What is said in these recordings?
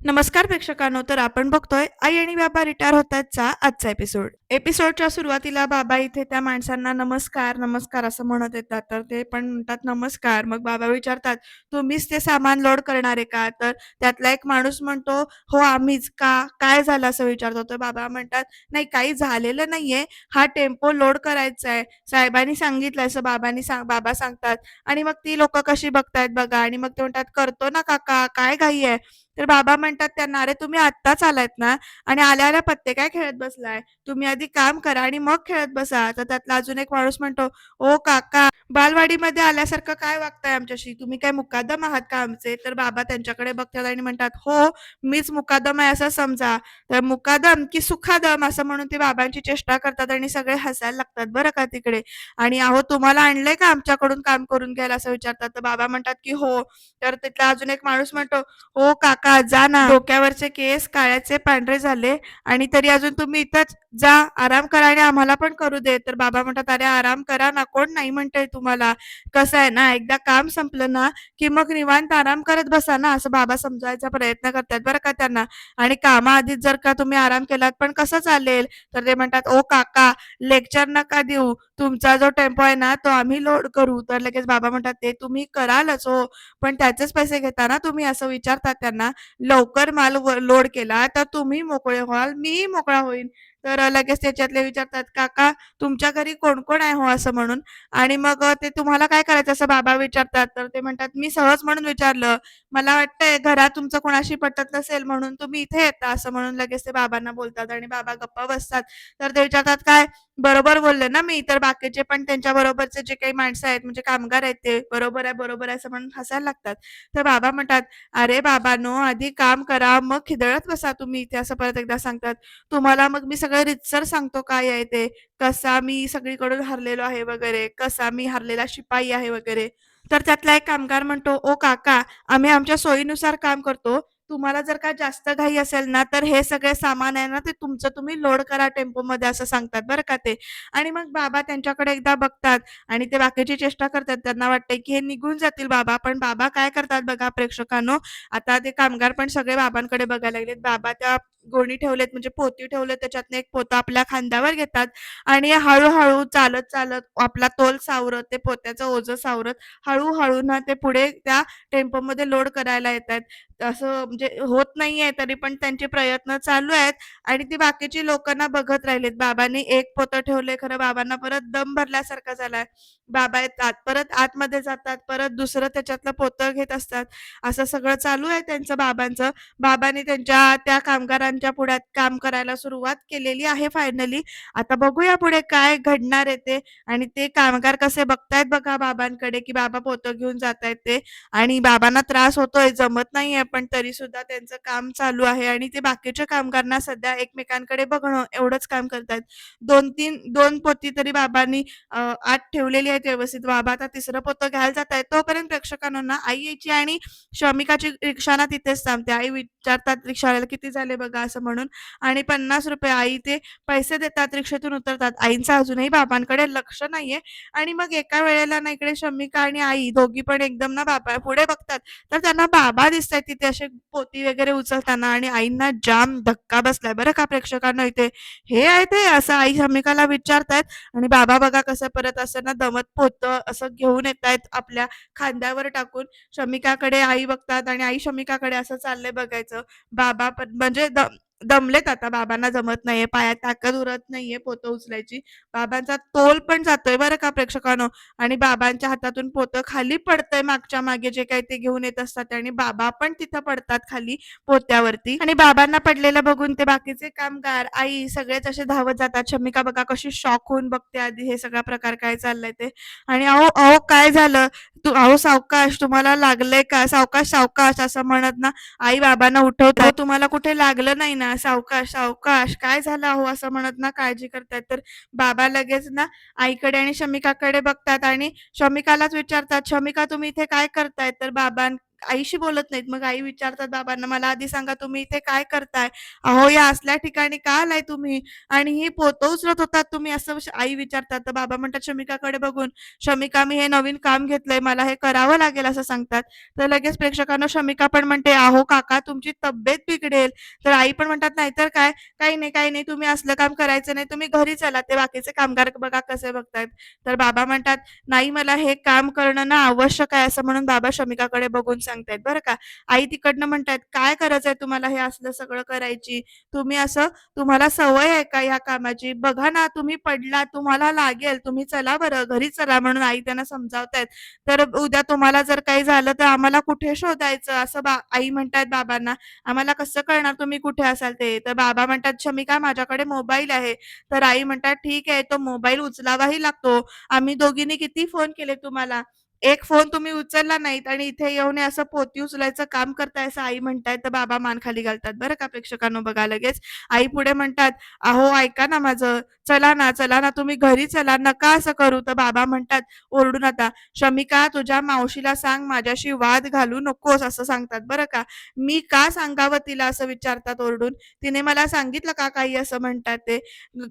नमस्कार प्रेक्षकांनो तर आपण बघतोय आई आणि बाबा रिटायर होतातचा आजचा एपिसोड एपिसोडच्या सुरुवातीला बाबा इथे त्या माणसांना नमस्कार नमस्कार असं म्हणत येतात. तर ते पण म्हणतात नमस्कार. मग बाबा विचारतात तुम्हीच ते सामान लोड करणार आहे का? तर त्यातला एक माणूस म्हणतो हो आम्हीच का? काय झालं? असं विचारतो. तर बाबा म्हणतात नाही काही झालेलं नाहीये. हा टेम्पो लोड करायचा आहे. साहेबांनी सांगितलं असं बाबांनी सांग बाबा सांगतात. आणि मग ती लोक कशी बघतायत बघा. आणि मग ते म्हणतात करतो ना काका. काय घाई आहे? तर बाबा म्हणतात त्यांना अरे तुम्ही आत्ताच आलायत ना आणि आल्या आल्या पत्ते काय खेळत बसलाय? तुम्ही आधी काम करा आणि मग खेळत बसा. तर त्यातला अजून एक माणूस म्हणतो ओ काका बालवाडीमध्ये आल्यासारखं काय वागताय आमच्याशी? तुम्ही काय मुकादम आहात का आमचे? तर बाबा त्यांच्याकडे बघतात आणि म्हणतात हो मीच मुकादम आहे असं समजा. तर मुकादम की सुखादम असं म्हणून ते बाबांची चेष्टा करतात आणि सगळे हसायला लागतात बरं का तिकडे. आणि अहो तुम्हाला आणलंय का आमच्याकडून काम करून घ्यायला? असं विचारतात. तर बाबा म्हणतात की हो. तर तिथला अजून एक माणूस म्हणतो हो काका जा ना. डोक्यावरचे केस काळ्याचे पांढरे झाले आणि तरी अजून तुम्ही इथंच जा. आराम करा आणि आम्हाला पण करू दे. तर बाबा म्हणतात अरे आराम करा ना. कोण नाही म्हणतंय तुम्हाला. कसं आहे ना? एकदा काम संपलं ना की मग निवांत आराम करत बसा ना. असं बाबा समजायचा प्रयत्न करतात बरं का त्यांना. आणि कामाआधीच जर का तुम्ही आराम केलात पण कसं चालेल? तर ते म्हणतात ओ काका लेक्चर नका देऊ. तुमचा जो टेम्पो आहे ना तो आम्ही लोड करू. तर लगेच बाबा म्हणतात ते तुम्ही करालच हो. पण त्याचेच पैसे घेता ना तुम्ही? असं विचारतात त्यांना. लवकर माल लोड केला तर तुम्ही मोकळे व्हाल मी मोकळा होईन. तर लगेच त्याच्यातले विचारतात काका तुमच्या घरी कोण कोण आहे हो असं म्हणून? आणि मग ते तुम्हाला काय करायचं असं बाबा विचारतात. तर ते म्हणतात मी सहज म्हणून विचारलं. मला वाटतंय घरात तुमचं कोणाशी पटत नसेल म्हणून तुम्ही इथे येता असं म्हणून लगेच ते बाबांना बोलतात आणि बाबा गप्पा बसतात. तर ते विचारतात काय बरोबर बोलले ना मी तर बाकीचे पण त्यांच्या बरोबरचे जे काही माणसं आहेत म्हणजे कामगार आहेत ते बरोबर आहे बरोबर आहे असं म्हणून हसायला लागतात. तर बाबा म्हणतात अरे बाबानो आधी काम करा मग खिदळत बसा तुम्ही इथे असं परत एकदा सांगतात. तुम्हाला मग मी सगळं रितसर सांगतो काय आहे ते? कसा मी सगळीकडून हरलेलो आहे वगैरे कसा मी हरलेला शिपाई आहे वगैरे. तर त्यातला एक कामगार म्हणतो ओ काका आम्ही आमच्या सोयीनुसार काम करतो. तुम्हाला जर का जास्त घाई असेल ना तर हे सगळे सामान आहे ना ते तुमचं तुम्ही लोड करा टेम्पो मध्ये असं सांगतात बरं का ते. आणि मग बाबा त्यांच्याकडे एकदा बघतात आणि ते बाकीची चेष्टा करतात. त्यांना वाटते की हे निघून जातील बाबा पण बाबा काय करतात बघा प्रेक्षकांनो. आता ते कामगार पण सगळे बाबांकडे बघायला लागलेत. बाबा त्या गोणी ठेवलेत म्हणजे पोती ठेवलेत त्याच्यातनं एक पोतं आपल्या खांद्यावर घेतात आणि हळूहळू चालत चालत आपला तोल सावरत ते पोत्याचं ओझं सावरत हळूहळू ना ते पुढे त्या टेम्पोमध्ये लोड करायला येत आहेत असं म्हणजे होत नाहीये तरी पण त्यांचे प्रयत्न चालू आहेत आणि ती बाकीची लोकांना बघत राहिलेत. बाबांनी एक पोतं ठेवले खरं बाबांना परत दम भरल्यासारखा झालाय. बाबा येतात परत आतमध्ये जातात परत दुसरं त्याच्यातलं पोतं घेत असतात. असं सगळं चालू आहे त्यांचं बाबांचं. बाबांनी त्यांच्या त्या कामगारांच्या पुढ्यात काम करायला सुरुवात केलेली आहे फायनली आता बघूया पुढे काय घडणार आहे ते आणि ते कामगार कसे बघतायत बघा बाबांकडे की बाबा पोतं घेऊन जात आहेत ते आणि बाबांना त्रास होतोय जमत नाहीये पण तरी सुद्धा त्यांचं काम चालू आहे आणि ते बाकीच्या कामगारांना सध्या एकमेकांकडे बघणं एवढंच काम करतायत. दोन तीन दोन पोती तरी बाबांनी आत ठेवलेली आहेत व्यवस्थित. बाबा आता तिसरं पोतं घ्यायला जात आहे तोपर्यंत प्रेक्षकांना आई यायची आणि श्रमिकाची रिक्षाना तिथेच थांबते. आई विचारतात रिक्षावाल्याला किती झाले बघा? असं म्हणून? आणि पन्नास रुपये आई ते पैसे देतात रिक्षेतून उतरतात. आईंचं अजूनही बाबांकडे लक्ष नाहीये. आणि मग एका वेळेला ना इकडे शमिका आणि आई दोघी पण एकदम ना बाबा पुढे बघतात. तर त्यांना बाबा दिसतात तिथे असे पोती वगैरे उचलताना आणि आईंना जाम धक्का बसलाय. बरं का प्रेक्षकांना इथे? हे आहे ते असं आई शमिकाला विचारतायत आणि बाबा बघा कसं परत असं ना दमत पोत असं घेऊन येतायत आपल्या खांद्यावर टाकून. शमिकाकडे आई बघतात आणि आई शमिकाकडे असं चाललंय बघायचं. बाबा पण म्हणजे दमलेत आता बाबांना जमत नाहीये पायात ताकद उरत नाहीये पोतं उचलायची. बाबांचा तोल पण जातोय बरं का प्रेक्षकांनो. आणि बाबांच्या हातातून पोतं खाली पडतंय मागच्या मागे जे काही ते घेऊन येत असतात आणि बाबा पण तिथं पडतात खाली पोत्यावरती. आणि बाबांना पडलेलं बघून ते बाकीचे कामगार आई सगळेच असे धावत जातात. शमिका बघा कशी शॉक होऊन बघते आधी हे सगळा प्रकार काय चाललाय ते. आणि अहो अहो काय झालं? तू अहो सावकाश तुम्हाला लागलंय का? सावकाश सावकाश असं म्हणत ना आई बाबांना उठवतात तुम्हाला कुठे लागलं नाही ना? सावकाश सावकाश काय झालं अहो असं म्हणत ना काळजी करतात तर बाबा लगेच ना आईकडे आणि शमिकाकडे बघतात आणि शमिकालाच विचारतात शमिका तुम्ही इथे काय करताय तर बाबां आईशी बोलत नाहीत. मग आई विचारतात बाबांना, "मला आधी सांगा तुम्ही इथे काय करताय? अहो या असल्या ठिकाणी का आलाय तुम्ही? आणि ही पोतं उचलत होतात तुम्ही?" असं आई विचारतात. तर बाबा म्हणतात शमिकाकडे बघून, "शमिका मी हे नवीन काम घेतलंय, मला हे करावं लागेल," असं सांगतात. तर लगेच प्रेक्षकांना शमिका पण म्हणते, "अहो काका तुमची तब्येत बिघडेल." तर आई पण म्हणतात, "नाहीतर काय? काही नाही, काही नाही. तुम्ही असलं काम करायचं नाही. तुम्ही घरी चला. ते बाकीचे कामगार बघा कसे बघतायत." तर बाबा म्हणतात, "नाही मला हे काम करणं ना आवश्यक आहे," असं म्हणून बाबा शमिकाकडे बघून सांगतायत बरं का. आई तिकडनं म्हणतायत, "काय करायचंय तुम्हाला हे असलं सगळं करायची? तुम्ही असं तुम्हाला सवय आहे का या कामाची? बघा ना तुम्ही पडला तुम्हाला लागेल. तुम्ही चला बरं, घरी चला." म्हणून आई त्यांना समजावतायत. "तर उद्या तुम्हाला जर काही झालं तर आम्हाला कुठे शोधायचं?" असं बा आई म्हणतायत बाबांना. "आम्हाला कसं कळणार तुम्ही कुठे असाल ते?" तर बाबा म्हणतात, "शमिका माझ्याकडे मोबाईल आहे." तर आई म्हणतात, "ठीक आहे, तो मोबाईल उचलावाही लागतो. आम्ही दोघींनी किती फोन केले तुम्हाला. एक फोन तुम्ही उचलला नाहीत आणि इथे येऊन असं पोती उचलायचं काम करताय," असं आई म्हणतायत. तर बाबा मान खाली घालतात बरं का. प्रेक्षकांनो बघा लगेच. आई पुढे म्हणतात, "अहो ऐका ना माझं. चला ना, चला ना, तुम्ही घरी चला. नका असं करू." तर बाबा म्हणतात ओरडून आता, "शमिका तुझ्या मावशीला सांग माझ्याशी वाद घालू नकोस," असं सांगतात बरं का. "मी का सांगावं तिला?" असं विचारतात ओरडून. "तिने मला सांगितलं का काही?" असं म्हणतात ते.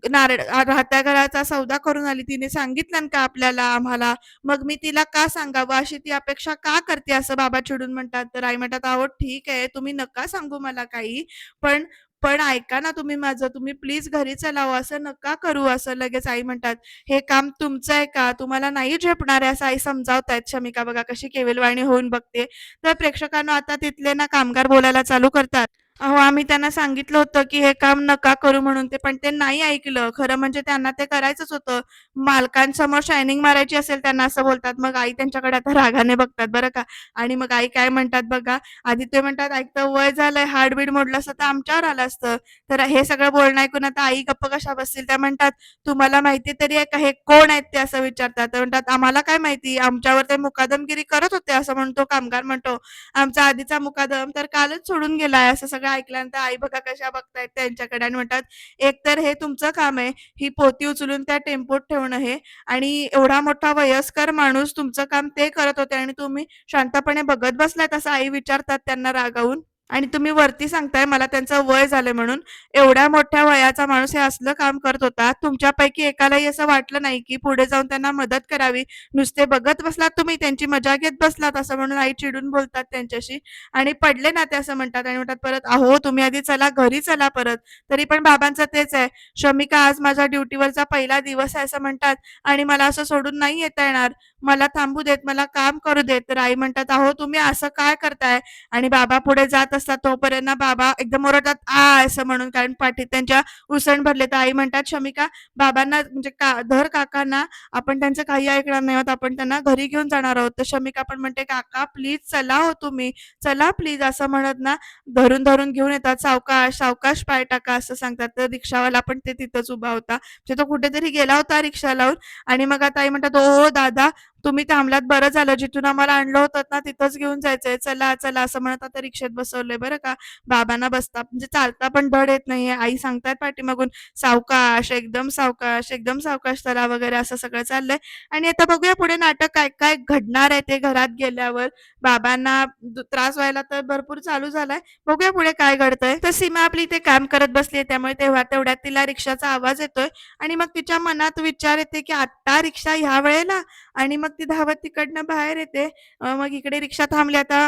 "नारळ राहत्या घराचा सौदा करून आली. तिने सांगितलं का आपल्याला आम्हाला? मग मी तिला का सांगावं? अशी ती अपेक्षा का करते?" असं बाबा चिडून म्हणतात. तर आई म्हणतात, "अहो ठीक आहे, तुम्ही नका सांगू मला काही. पण पण ऐका ना तुम्ही माझं. तुम्ही प्लीज घरी चला असं नका करू." असं लगेच आई म्हणतात, "हे काम तुमचं आहे का? तुम्हाला नाही झेपणार आहे," असं आई समजावतायत. शमिका बघा कशी केविलवाणी होऊन बघते. तर प्रेक्षकांना आता तिथले ना कामगार बोलायला चालू करतात. "अहो आम्ही त्यांना सांगितलं होतं की हे काम नका करू म्हणून ते, पण ते नाही ऐकलं. खरं म्हणजे त्यांना ते करायचंच होतं. मालकांसमोर शायनिंग मारायची असेल त्यांना," असं बोलतात. मग आई त्यांच्याकडे आता रागाने बघतात बरं का. आणि मग आई काय म्हणतात बघा. आधी ते म्हणतात, "ऐकतं वय झालंय, हार्टबीट मोडलं असतं तर आमच्यावर आलं असतं." तर हे सगळं बोलणं ऐकून आता आई गप्प कशा बसतील. त्या म्हणतात, "तुम्हाला माहिती तरी आहे का हे कोण आहेत ते?" असं विचारतात. तर म्हणतात, "आम्हाला काय माहिती? आमच्यावर ते मुकादमगिरी करत होते," असं म्हणतो कामगार म्हणतो. "आमचा आधीचा मुकादम तर कालच सोडून गेलाय." असं सगळं ऐकल्यानंतर आई बघा कशा बघतायत त्यांच्याकडे आणि म्हणतात, "एकतर हे तुमचं काम आहे, ही पोती उचलून त्या टेम्पोत ठेवणं हे आणि एवढा मोठा वयस्कर माणूस तुमचं काम ते करत होते आणि तुम्ही शांतपणे बघत बसलात," असं आई विचारतात त्यांना रागावून. "आणि तुम्ही वरती सांगताय मला त्यांचं वय झालंय म्हणून. एवढ्या मोठ्या वयाचा माणूस हे असलं काम करत होता. तुमच्यापैकी एकालाही असं वाटलं नाही की पुढे जाऊन त्यांना मदत करावी. नुसते बघत बसलात तुम्ही, त्यांची मजा घेत बसलात." असं म्हणून आई चिडून बोलतात त्यांच्याशी. आणि पडले ना ते असं म्हणतात आणि म्हणतात परत, "अहो तुम्ही आधी चला, घरी चला परत." तरी पण बाबांचं तेच आहे, "शमिका आज माझ्या ड्युटीवरचा पहिला दिवस आहे," असं म्हणतात. "आणि मला असं सोडून नाही येता येणार. मला थांबू देत, मला काम करू देत." तर आई म्हणतात, "अहो तुम्ही असं काय करताय?" आणि बाबा पुढे जात असतात तोपर्यंत बाबा एकदम ओरडतात, "आ!" असं म्हणून. कारण पाठीत त्यांच्या उसण भरले. तर आई म्हणतात, "शमिका बाबांना म्हणजे का धर काकांना. आपण त्यांचं काही ऐकणार नाही आहोत. आपण त्यांना घरी घेऊन जाणार आहोत." तर शमिका पण म्हणते, "काका प्लीज चला हो तुम्ही. चला प्लीज." असं म्हणत ना धरून धरून घेऊन येतात. "सावकाश, सावकाश पाय टाका," असं सांगतात. तर रिक्षावाला पण ते तिथंच उभा होता. म्हणजे तो कुठेतरी गेला होता रिक्षा लावून आणि मग आता आई म्हणतात, "ओ दादा तुम्ही थांबलात बरं झालं. जिथून आम्हाला आणलं होतं ना तिथंच घेऊन जायचंय. चला, चला." असं म्हणत आता रिक्षेत बसवलंय बरं का. बाबांना बसता म्हणजे चालता पण धड येत नाहीये. आई सांगतायत पाठीमागून, "सावकाश, एकदम सावकाश, एकदम सावकाश चला." वगैरे असं सगळं चाललंय. आणि आता बघूया पुढे नाटक काय काय घडणार आहे ते घरात गेल्यावर. बाबांना त्रास व्हायला तर भरपूर चालू झालाय. बघूया पुढे काय घडतंय. तर सीमा आपली इथे काम करत बसली त्यामुळे तेव्हा तेवढ्यात तिला रिक्षाचा आवाज येतोय आणि मग तिच्या मनात विचार येते की आत्ता रिक्षा ह्या वेळेला आणि मग ती धावत तिकडनं बाहेर येते. मग इकडे रिक्षा थांबली आता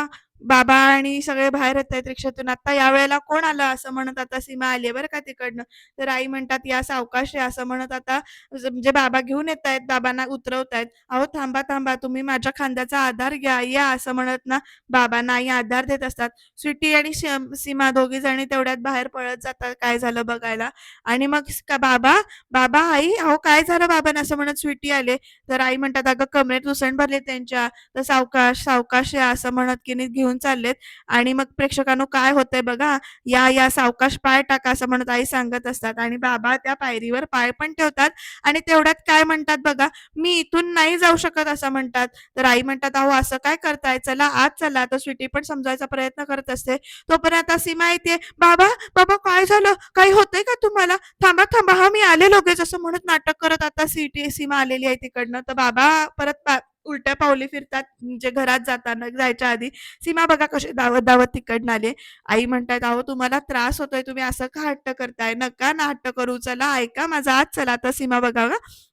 बाबा आणि सगळे बाहेर येतायत रिक्षातून. आता यावेळेला कोण आलं?" असं म्हणत आता सीमा आली बरं का तिकडनं. तर आई म्हणतात, "या सावकाश या." असं म्हणत आता म्हणजे बाबा घेऊन येतायत, बाबांना उतरवतायत. "अहो थांबा, थांबा. तुम्ही माझ्या खांद्याचा आधार घ्या. या." असं म्हणत ना बाबांना आई आधार देत असतात. स्वीटी आणि सीमा दोघी जणी तेवढ्यात बाहेर पळत जातात काय झालं बघायला. आणि मग का "बाबा, बाबा, आई अहो काय झालं बाबांना?" असं म्हणत स्वीटी आले. तर आई म्हणतात, "अगं कमरेत उसण भरले त्यांच्या." तर "सावकाश, सावकाश या." असं म्हणत की नाही घेऊन चाललेत आणि मग प्रेक्षकांनो काय होतंय बघा. "या, या सावकाश पाय टाका." असं म्हणत आई सांगत असतात आणि बाबा त्या पायरीवर पाय पण ठेवतात आणि तेवढ्यात काय म्हणतात बघा, "मी इथून नाही जाऊ शकत." असं म्हणतात. तर आई म्हणतात, "अहो असं काय करताय? चला आज चला." तर स्वीटी पण समजायचा प्रयत्न करत असते. तोपर्यंत आता सीमा येते, "बाबा, बाबा काय झालं? काही होतंय का तुम्हाला? थांबा, थांबा. हा मी आले लगेच." असं म्हणत नाटक करत आता सीटी सीमा आलेली आहे तिकडनं. तर बाबा परत उलट्या पावली फिरतात म्हणजे घरात जाताना जायच्या आधी. सीमा बघा कशी दावत दावत तिकडनं आले आई म्हणतात अहो तुम्हाला त्रास होतोय तुम्ही असं का हट्ट करताय. नका ना हट्ट करू. चला ऐका माझा. आज चला आता सीमा बघा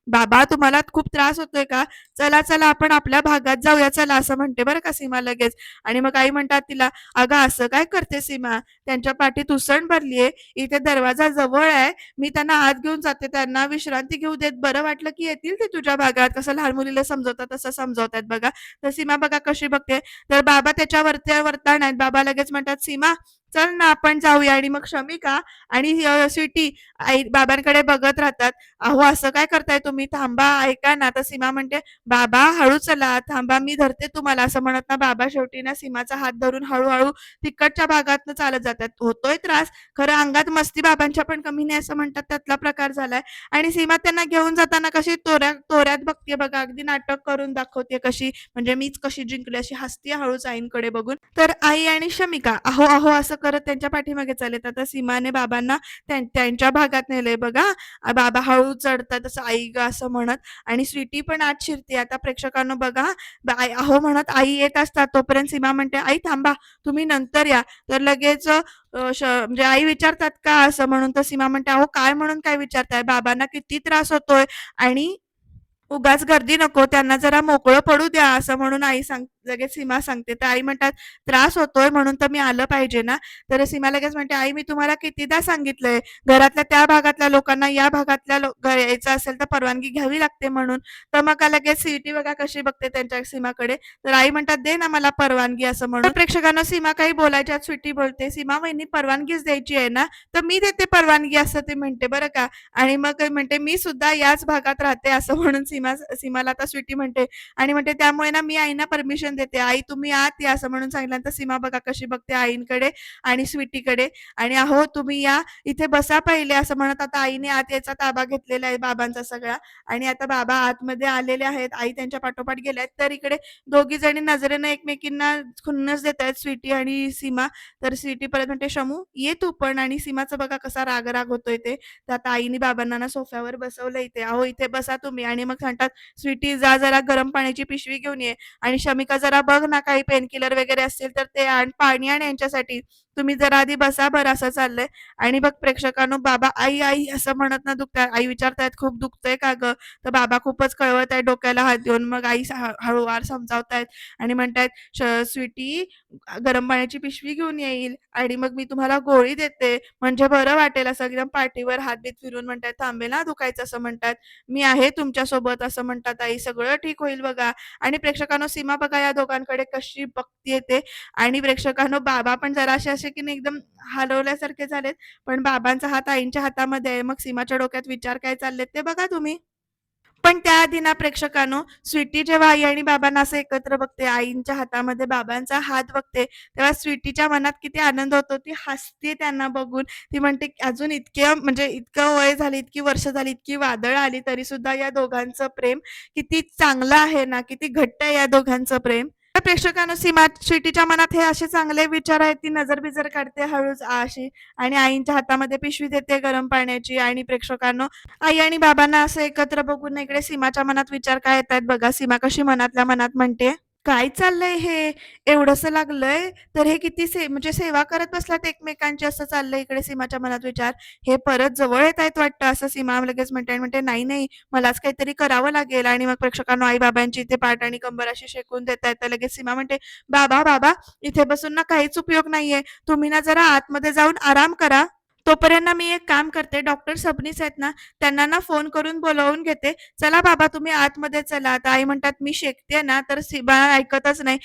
बाबा तुम्हाला खूप त्रास होतोय का? चला चला आपण आपल्या भागात जाऊया. चला असं म्हणते बरं का सीमा लगेच. आणि मग आई म्हणतात तिला अगं असं काय करते सीमा? त्यांच्या पाठीत उसण भरलीये. इथे दरवाजा जवळ आहे. मी त्यांना आत घेऊन जाते. त्यांना विश्रांती घेऊ देत. बरं वाटलं की येतील ते तुझ्या भागात. कसं लहान मुलीला समजवतात तसं समजवतात बघा. तर सीमा बघा कशी बघते. तर बाबा त्याच्यावरती वरता आहेत. बाबा लगेच म्हणतात सीमा चल ना आपण जाऊया आणि मग शमिका आणि स्वीटी आई बाबांकडे बघत राहतात. अहो असं काय करताय तुम्ही? थांबा ऐका ना. तर सीमा म्हणते बाबा हळू चला. थांबा मी धरते तुम्हाला. असं म्हणत ना बाबा शेवटी ना सीमाचा हात धरून हळूहळू तिकडच्या भागातनं चालत जातात. होतोय त्रास. खरं अंगात मस्ती बाबांच्या पण कमी नाही असं म्हणतात. त्यातला प्रकार झालाय. आणि सीमा त्यांना घेऊन जाताना कशी तोऱ्या तोऱ्यात बघते बघा. अगदी नाटक करून दाखवते कशी. म्हणजे मीच कशी जिंकली अशी हसती हळूच आईंकडे बघून. तर आई आणि शमिका अहो अहो असं करत त्यांच्या पाठीमागे चालत आता सीमाने बाबांना त्यांच्या भागात नेले बघा. बाबा हळू चढतात असं आई ग असं म्हणत. आणि स्वीटी पण आत शिरते. आता प्रेक्षकांना बघा. आई- अहो म्हणत आई येत असतात. तोपर्यंत सीमा म्हणते आई थांबा. तुम्ही नंतर या. तर लगेच म्हणजे आई विचारतात का असं म्हणून? तर सीमा म्हणते अहो काय म्हणून काय विचारताय? बाबांना किती त्रास होतोय आणि उगाच गर्दी नको. त्यांना जरा मोकळं पडू द्या. असं म्हणून आई सांग लगेच सीमा सांगते. तर आई म्हणतात त्रास होतोय म्हणून तर मी आलं पाहिजे ना. तर सीमा लगेच म्हणते आई मी तुम्हाला कितीदा सांगितलंय घरातल्या त्या भागातल्या लोकांना या भागातल्या लोक यायचं असेल तर परवानगी घ्यावी लागते म्हणून. तर मग लगेच सीईटी बघा कशी बघते त्यांच्या सीमाकडे. तर आई म्हणतात दे ना मला परवानगी असं म्हणून. प्रेक्षकांना सीमा काही बोलायच्या स्वीटी बोलते सीमा वहिनी परवानगीच द्यायची आहे ना? तर मी देते परवानगी असं ते म्हणते बरं का. आणि मग म्हणते मी सुद्धा याच भागात राहते असं म्हणून सीमा सीमाला आता स्वीटी म्हणते. आणि म्हणते त्यामुळे ना मी आईना परमिशन देते. आई तुम्ही आत या असं म्हणून सांगितल्यानंतर सीमा बघा कशी बघते आईंकडे आणि स्वीटीकडे. आणि अहो तुम्ही या. इथे बसा पहिले असं म्हणत आता आईने आत याचा ताबा घेतलेला आहे बाबांचा सगळा. आणि आता बाबा आतमध्ये आलेले आहेत. आई त्यांच्या पाठोपाठ गेल्या आहेत. तर इकडे दोघी जणी नजरेनं एकमेकींना खुन्नस देत आहेत स्वीटी आणि सीमा. तर स्वीटी परत म्हणते शमू ये तू पण. आणि सीमाचं बघा कसा राग राग होतोय ते. तर आता आईने बाबांना ना सोफ्यावर बसवलं इथे. अहो इथे बसा तुम्ही. आणि मग म्हणतात स्वीटी जा जरा गरम पाण्याची पिशवी घेऊन ये. आणि शमिका जरा बघ ना काही पेनकिलर वगैरे असतील तर ते आण पाणी आण यांच्यासाठी. तुम्ही जरा आधी बसा बरं असं चाललंय. आणि बघ प्रेक्षकांनो बाबा आई आई असं म्हणत ना दुखताय. आई विचारतायत खूप दुखतंय का ग? तर बाबा खूपच कळवत आहे डोक्याला हात देऊन. मग आई हळूवार समजावतायत आणि म्हणतायत स्वीटी गरम पाण्याची पिशवी घेऊन येईल आणि मग मी तुम्हाला गोळी देते. म्हणजे बरं वाटेल असं एकदम पाठीवर हात देत फिरून म्हणतात थांबेल ना दुखायचं असं म्हणतात मी आहे तुमच्यासोबत असं म्हणतात आई. सगळं ठीक होईल बघा. आणि प्रेक्षकांनो सीमा बघा या दोघांकडे कशी बघती येते आणि प्रेक्षकांनो बाबा पण जराशे असे की नाही एकदम हलवल्यासारखे झालेत. पण बाबांचा हात आईंच्या हातामध्ये आहे. मग सीमाच्या डोक्यात विचार काय चाललेत ते बघा तुम्ही. पण त्याआधी ना प्रेक्षकांनो स्वीटी जेव्हा आई आणि बाबांना असं एकत्र बघते आईंच्या हातामध्ये बाबांचा हात बघते तेव्हा स्वीटीच्या मनात किती आनंद होतो ती हसते त्यांना बघून. ती म्हणते अजून इतके म्हणजे इतकं वय झाली इतकी वर्ष झाली इतकी वादळ आली तरी सुद्धा या दोघांचं प्रेम किती चांगलं आहे ना किती घट्ट आहे या दोघांचं प्रेम. प्रेक्षकांनो सीमा स्वीटीच्या मनात हे असे चांगले विचार आहेत ती नजर बिजर काढते हळूच अशी आणि आईंच्या हातामध्ये पिशवी देते गरम पाण्याची. आणि प्रेक्षकांनो आई आणि बाबांना असं एकत्र बघून इकडे सीमाच्या मनात विचार काय येत आहेत बघा. सीमा कशी मनातल्या मनात म्हणते? काय चाललंय हे? एवढंसं लागलंय? तर हे किती से म्हणजे सेवा करत बसलात एकमेकांची? असं चाललंय इकडे सीमाच्या मनात विचार. हे परत जवळ येत आहेत वाटतं असं सीमा लगेच म्हणते आणि म्हणते नाही नाही मलाच काहीतरी करावं लागेल. आणि मग प्रेक्षकांना आई बाबांची इथे पाठ आणि कंबर अशी शेकून देत आहेत तर लगेच सीमा म्हणते बाबा बाबा इथे बसून ना काहीच उपयोग नाहीये. तुम्ही ना जरा आतमध्ये जाऊन आराम करा. तोपर्यंत ना मी एक काम करते डॉक्टर सबनीस आहेत ना त्यांना ना फोन करून बोलावून घेते. चला बाबा तुम्ही आतमध्ये चला. आता आई म्हणतात मी शेकते ना तर सीमा ऐकतच नाही.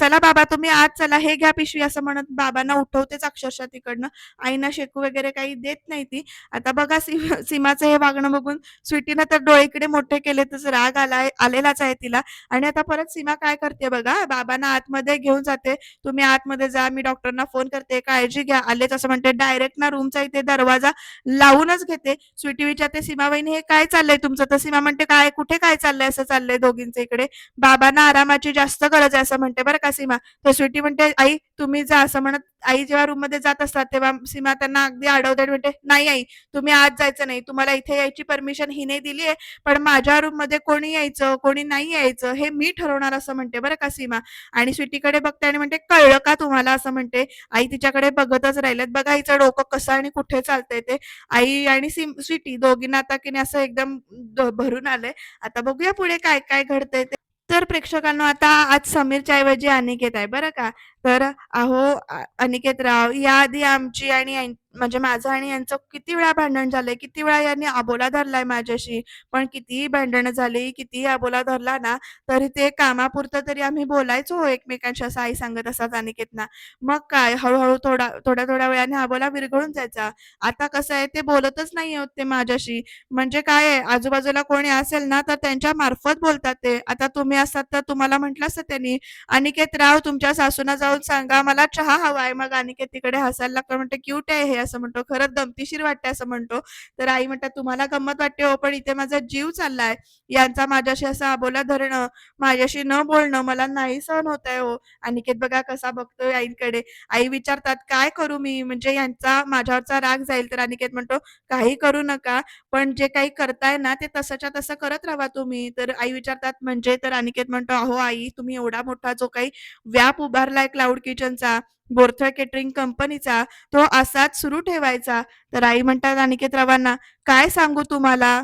चला बाबा तुम्ही आत चला. हे घ्या पिशवी असं म्हणत बाबांना उठवतेच अक्षरशः तिकडनं. आईना शेकू वगैरे काही देत नाही ती. आता बघा सीमा सीमाचं हे वागणं बघून स्वीटीनं तर डोळे इकडे मोठे केले तर राग आलाय आलेलाच आहे तिला. आणि आता परत सीमा काय करते बघा बाबांना आतमध्ये घेऊन जाते. तुम्ही आतमध्ये जा मी डॉक्टरना फोन करते. काळजी घ्या आलेच असं म्हणते. डायरेक्ट ना रूमचा स्वीटीचा इथे दरवाजा लावूनच घेते. स्वीटी विचारते सीमाबाईने हे काय चाललंय तुमचं? तर सीमा म्हणते काय कुठे काय चाललंय? असं चाललंय दोघींचं इकडे. बाबांना आरामाची जास्त गरज आहे असं म्हणते बरं का सीमा. तर स्वीटी म्हणते आई तुम्ही जा असं म्हणत आई जेव्हा रूममध्ये जात असतात तेव्हा सीमा त्यांना अगदी अडवते म्हणते नाही आई तुम्ही आज जायचं नाही. तुम्हाला इथे यायची परमिशन हिने दिली आहे पण माझ्या रूममध्ये कोणी यायचं कोणी नाही यायचं हे मी ठरवणार असं म्हणते बरं का सीमा. आणि स्वीटीकडे बघते आणि म्हणते कळलं का तुम्हाला? असं म्हणते. आई तिच्याकडे बघतच राहिलेत. बघा हिचं डोकं कसं आणि कुठे चालतंय ते. आई आणि सिटी स्वीटी दोघींना आता की असं एकदम भरून आलंय. आता बघूया पुढे काय काय घडतंय ते. तर प्रेक्षकांना आता आज समीरच्या ऐवजी अनिकेत आहे. बरं का? तर अहो अनिकेत राव याआधी आमची आणि म्हणजे माझं आणि यांचं किती वेळा भांडण झालंय किती वेळा यांनी अबोला धरलाय माझ्याशी पण कितीही भांडणं झाली कितीही अबोला धरला ना तरी ते कामापुरतं तरी आम्ही बोलायचो हो एकमेकांशी असं आई सांगत असतात अनिकेतना. मग काय हळूहळू थोडा थोड्या थोड्या वेळाने अबोला विरघळून जायचा. आता कसं आहे ते बोलतच नाही होत ते माझ्याशी. म्हणजे काय आहे आजूबाजूला कोणी असेल ना तर त्यांच्या मार्फत बोलतात ते. आता तुम्ही असतात तर तुम्हाला म्हटलं असतं त्यांनी अनिकेत राव तुमच्या सासूना जाऊन सांगा मला चहा हवाय. मग अनिकेत तिकडे हसायला लागतो म्हणतो क्यूट आहे हे असं म्हणतो खरंच गमतीशीर वाटते असं म्हणतो. तर आई म्हणतात तुम्हाला गंमत वाटते हो पण इथे माझा जीव चाललाय. यांचा माझ्याशी असा अबोला धरणं माझ्याशी न बोलणं मला नाही सहन होत आहे हो. अनिकेत बघा कसा बघतोय आईकडे. आई विचारतात काय करू मी? म्हणजे यांचा माझ्यावरचा राग जाईल. तर अनिकेत म्हणतो काही करू नका पण जे काही करताय ना ते तसंच्या तसं करत राहा तुम्ही. तर आई विचारतात म्हणजे? तर अनिकेत म्हणतो अहो आई तुम्ही एवढा मोठा जो काही व्याप उभारलाय क्लाउड किचनचा बोरथळ केटरिंग कंपनीचा तो असाच सुरू ठेवायचा. तर आई म्हणतात अनिकेत रावांना काय सांगू तुम्हाला?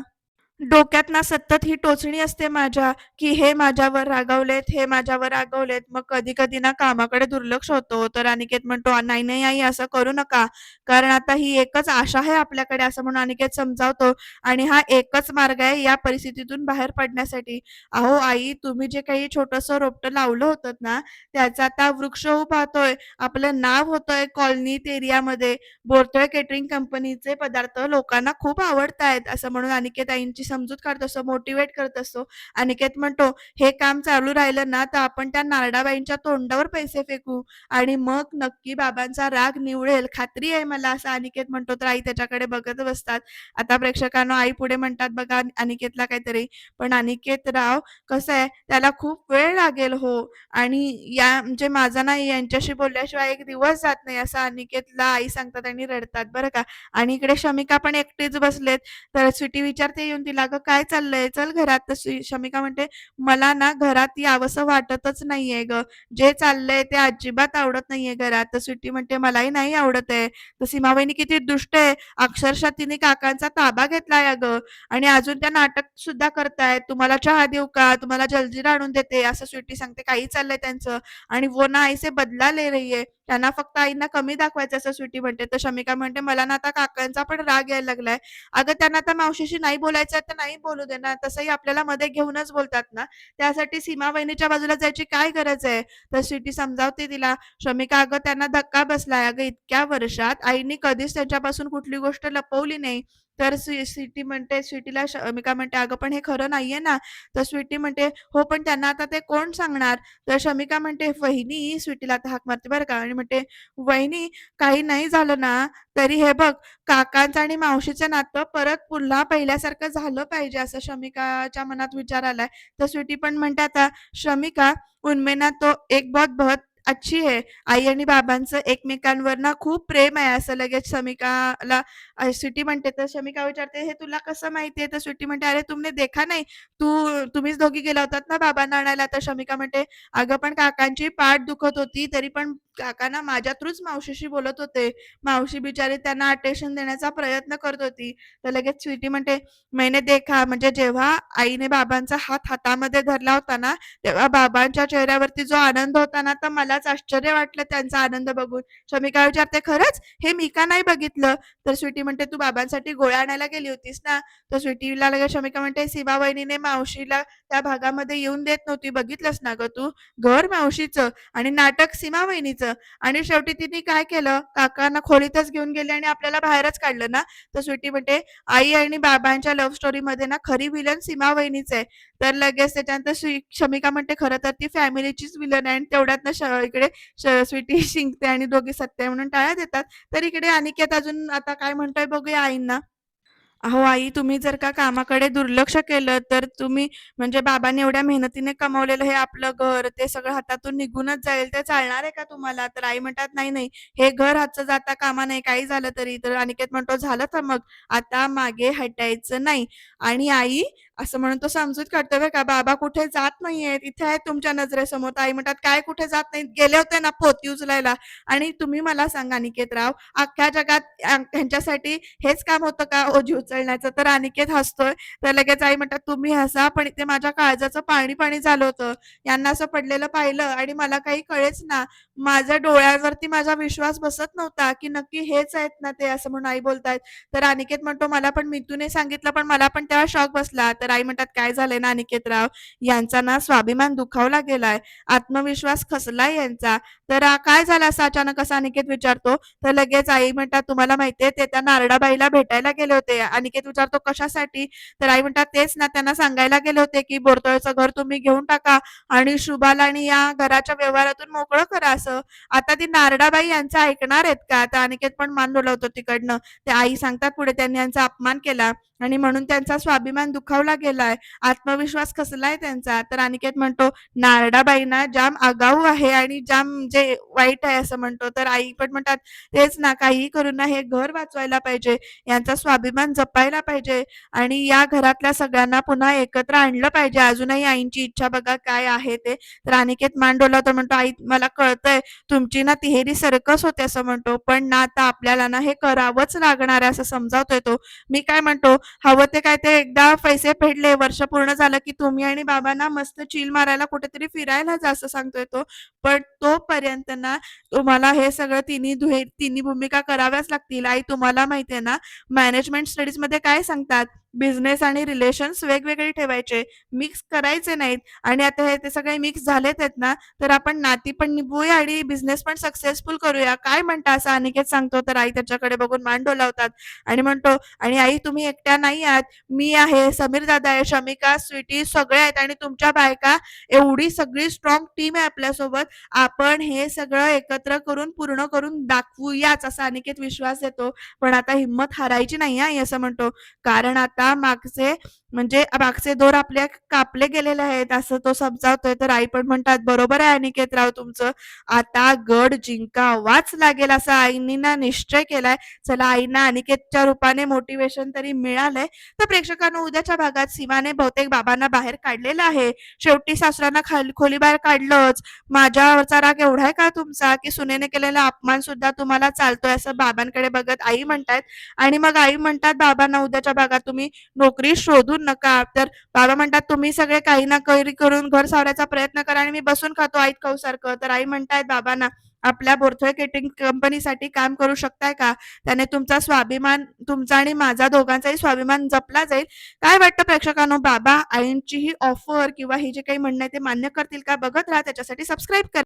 डोक्यात ना सतत ही टोचणी असते माझ्या की हे माझ्यावर रागावलेत हे माझ्यावर रागावलेत. मग कधी कधी ना कामाकडे दुर्लक्ष होतो. तर अनिकेत म्हणतो नाही नाही आई असं करू नका. कारण आता ही एकच आशा आहे आपल्याकडे असं म्हणून अनिकेत समजावतो. आणि हा एकच मार्ग आहे या परिस्थितीतून बाहेर पडण्यासाठी. अहो आई तुम्ही जे काही छोटस रोपटं लावलं होतं ना त्याचा आता वृक्ष होऊ पाहतोय. आपलं नाव होतंय कॉलनीत एरियामध्ये बोरतळ केटरिंग कंपनीचे पदार्थ लोकांना खूप आवडत आहेत असं म्हणून अनिकेत आईंची समजूत काढत असतो मोटिवेट करत असतो. अनिकेत म्हणतो हे काम चालू राहिलं ना तर आपण त्या नारडाबाईंच्या तोंडावर पैसे फेकू आणि मग नक्की बाबांचा राग निवळेल. खात्री आहे मला असं अनिकेत म्हणतो. तर आई त्याच्याकडे बघत बसतात. आता प्रेक्षकांना आई पुढे म्हणतात बघा अनिकेतला काहीतरी. पण अनिकेत राव कसं आहे? त्याला खूप वेळ लागेल हो आणि या म्हणजे माझा नाही यांच्याशी बोलल्याशिवाय एक दिवस जात नाही असं अनिकेतला आई सांगतात आणि रडतात. बरं का? आणि इकडे शमिका पण एकटीच बसलेत. तर स्वीटी विचारते येऊन तिला ग काय चाललंय? चल घरात. शमिका म्हणते मला ना घरात यावंसं वाटतच नाहीये ग. जे चाललंय ते अजिबात आवडत नाहीये घरात. तर स्वीटी म्हणते मलाही नाही आवडत आहे. तर सीमाबाईनी किती दुष्ट आहे. अक्षरशः तिने काकांचा ताबा घेतलाय अगं. आणि अजून त्या नाटक सुद्धा करतायत. तुम्हाला चहा देऊ का? तुम्हाला जलजीरा आणून देते. असं स्वीटी सांगते काही चाललंय त्यांचं. आणि वो ना आईसे बदला ले रही है. त्यांना फक्त आईंना कमी दाखवायचं असं स्वीटी म्हणते. तर शमिका म्हणते मला ना आता काकांचा पण राग यायला लागलाय. अगं त्यांना आता मावशीशी नाही बोलायचं तर नाही बोलू दे ना तसंही आपल्याला मध्ये घेऊनच बोलतात ना. त्यासाठी सीमा वहिनीच्या बाजूला जायची काय गरज आहे? तर स्वीटी समजावते तिला शमिका अगं त्यांना धक्का बसलाय. अगं इतक्या वर्षात आईनी कधीच त्यांच्यापासून कुठली गोष्ट लपवली नाही. तर स्वी- स्वीटी म्हणते स्वीटीला शमिका म्हणते अगं पण हे खरं नाहीये ना. तर स्वीटी म्हणते हो पण त्यांना आता ते कोण सांगणार? तर शमिका म्हणते वहिनी स्वीटीला आता हाक मारते बरं का. आणि म्हणते वहिनी काही नाही झालं ना तरी हे बघ काकांचं आणि मावशीचं नातं परत पुन्हा पहिल्यासारखं झालं पाहिजे असं शमिकाच्या मनात विचार आलाय. तर स्वीटी पण म्हणते आता शमिका उनमें ना तो एक बहुत बहुत अच्छी है. आई आणि बाबांचं एकमेकांवर ना खूप प्रेम आहे असं लगेच समिकाला अ, स्वीटी म्हणते तर शमिका विचारते हे तुला कसं माहितीये तर स्वीटी म्हणते अरे तुमने देखा नाही. तू तुम्हीच दोघी गेला होतात ना बाबांना आणायला? तर शमिका म्हणते अगं पण काकांची पाठ दुखत होती तरी पण काकांना माझ्या थ्रूच मावशीशी बोलत होते. मावशी बिचारी त्यांना अटेन्शन देण्याचा प्रयत्न करत होती. तर लगेच स्वीटी म्हणते मैंने देखा. म्हणजे जेव्हा आईने बाबांचा हात हातामध्ये धरला होता ना तेव्हा बाबांच्या चेहऱ्यावरती जो आनंद होता ना तर मलाच आश्चर्य वाटलं त्यांचा आनंद बघून. शमिका विचारते खरंच? हे मी का नाही बघितलं? तर स्वीटी म्हणते तू बाबांसाठी गोळ्या आणायला गेली होतीस ना? तर स्वीटीला लगेच शमिका म्हणते सीमा वहिनीने मावशीला त्या भागामध्ये येऊन देत नव्हती बघितलंस ना ग तू? घर मावशीचं आणि नाटक सीमा वहिनीचं आणि शेवटी तिने काय केलं? काकांना खोलीतच घेऊन गेले आणि आपल्याला बाहेरच काढलं ना? तर स्वीटी म्हणते आई आणि बाबांच्या लव्ह स्टोरी मध्ये ना खरी विलन सीमा वहिनीच आहे. तर लगेच त्याच्यानंतर श्री- शमिका म्हणते खरं तर ती फॅमिलीचीच विलन आहे आणि तेवढ्यात ना इकडे स्वीटी शिंकते आणि दोघी सत्य म्हणून टाळ्या देतात. तर इकडे अनिकेत अजून आता काय म्हणतो? म्हणतोय बघूया आईंना. अहो आई तुम्ही जर का कामाकडे दुर्लक्ष केलं तर तुम्ही म्हणजे बाबांनी एवढ्या मेहनतीने कमवलेलं हे आपलं घर ते सगळं हातातून निघूनच जाईल ते चालणार आहे का तुम्हाला? तर आई म्हणतात नाही नाही हे घर हातचं जाता कामा नाही काही झालं तरी. तर अनिकेत म्हणतो झालं तर मग आता मागे हटायचं नाही. आणि आई असं म्हणून तो समजूत काढतो बरं का बाबा कुठे जात नाहीयेत इथे आहेत तुमच्या नजरेसमोर. आई म्हणतात काय कुठे जात नाहीत? गेले होते ना पोती उचलायला. आणि तुम्ही मला सांगा अनिकेत राव अख्ख्या जगात ह्यांच्यासाठी हेच काम होतं का ओझी उचलण्याचं? तर अनिकेत हसतोय. तर लगेच आई म्हणतात तुम्ही हसा पण इथे माझ्या काळजाचं पाणी पाणी झालं होतं. यांना असं पडलेलं पाहिलं आणि मला काही कळेच ना. माझ्या डोळ्यावरती माझा विश्वास बसत नव्हता की नक्की हेच आहेत ना ते असं म्हणून आई बोलतायत. तर अनिकेत म्हणतो मला पण मितूने सांगितलं पण मला पण तेव्हा शॉक बसला. तर आई म्हणतात काय झालंय ना अनिकेत राव यांचा ना स्वाभिमान दुखावला गेलाय. आत्मविश्वास खसलाय यांचा. तर काय झालं असं अचानक असं अनिकेत विचारतो? तर लगेच आई म्हणतात तुम्हाला माहितीये ते त्या नारडाबाईला भेटायला गेले होते. अनिकेत विचारतो कशासाठी? तर आई म्हणतात तेच ना त्यांना सांगायला गेले होते की बोरतोळचं घर तुम्ही घेऊन टाका आणि शुभाला आणि या घराच्या व्यवहारातून मोकळं करा असं. आता ती नारडाबाई यांचं ऐकणार आहेत का? तर अनिकेत पण मान डोलावतो तिकडनं. ते आई सांगतात पुढे त्यांनी यांचा अपमान केला आणि म्हणून त्यांचा स्वाभिमान दुखावला गेलाय. आत्मविश्वास कसलाय त्यांचा? तर अनिकेत म्हणतो नारडाबाईंना जाम आगाऊ आहे आणि जाम जे वाईट आहे असं म्हणतो. तर आई पण म्हणतात तेच ना काही करून ना हे घर वाचवायला पाहिजे. यांचा स्वाभिमान जपायला पाहिजे. आणि या घरातल्या सगळ्यांना पुन्हा एकत्र आणलं पाहिजे. अजूनही आईंची इच्छा बघा काय आहे ते. तर अनिकेत मान डोलावतो म्हणतो आई मला कळतंय तुमची ना तिहेरी सर्कस होते असं म्हणतो. पण ना आता आपल्याला ना हे करावंच लागणार आहे असं समजावतोय तो. मी काय म्हणतो हवं ते काय ते एकदा पैसे भेटले. वर्ष पूर्ण झालं की तुम्ही आणि बाबांना मस्त चिल मारायला कुठेतरी फिरायला जास्त असं सांगतोय तो. पण तोपर्यंत ना तुम्हाला हे सगळं तिन्ही दुहे तिन्ही भूमिका कराव्याच लागतील. आई तुम्हाला माहितीये ना मॅनेजमेंट स्टडीजमध्ये काय सांगतात? बिझनेस आणि रिलेशन्स वेगवेगळे ठेवायचे. मिक्स करायचे नाहीत. आणि आता हे ते सगळे मिक्स झालेत आहेत ना तर आपण नाती पण निभूया आणि बिझनेस पण सक्सेसफुल करूया. काय म्हणता असं अनिकेत सांगतो तर आई त्याच्याकडे बघून मान डोलावतात. आणि म्हणतो आणि आई तुम्ही एकट्या नाही आहात. मी आहे समीर दादा आहे शमिका स्वीटी सगळे आहेत आणि तुमच्या बायका एवढी सगळी स्ट्रॉंग टीम आहे आपल्यासोबत. आपण हे सगळं एकत्र करून पूर्ण करून दाखवूयाच. असा अनिकेत विश्वास देतो. पण आता हिंमत हारायची नाही आहे असं म्हणतो. कारण आता मागचे म्हणजे मागचे दोर आपल्या कापले गेलेले आहेत असं तो समजावतोय. तर आई पण म्हणतात बरोबर आहे अनिकेत राव तुमचं. आता गड जिंकावाच लागेल असा आईंनी निश्चय केलाय. चला आईना अनिकेतच्या रूपाने मोटिवेशन तरी मिळालंय. तर प्रेक्षकांना उद्याच्या भागात सीमाने बहुतेक बाबांना बाहेर काढलेलं आहे. शेवटी सासऱ्यांना खोली बाहेर काढलंच. माझ्यावरचा राग एवढा आहे का तुमचा की सुनेने केलेला अपमान सुद्धा तुम्हाला चालतोय असं बाबांकडे बघत आई म्हणतायत. आणि मग आई म्हणतात बाबांना उद्याच्या भागात तुम्ही नोकरी शोधून नका. तर बाबा म्हणतात तुम्ही सगळे काही ना काही करून घर सावरायचा प्रयत्न करा आणि मी बसून खातो आईत खाऊ सारखं. तर आई म्हणतायत बाबांना आपल्या बोरथोय केटिंग कंपनीसाठी काम करू शकताय का? त्याने तुमचा स्वाभिमान तुमचा आणि माझा दोघांचाही स्वाभिमान जपला जाईल. काय वाटतं प्रेक्षकांनो? बाबा आईंची ही ऑफर किंवा ही जे काही म्हणणं आहे ते मान्य करतील का? बघत राहा त्याच्यासाठी सबस्क्राईब करा.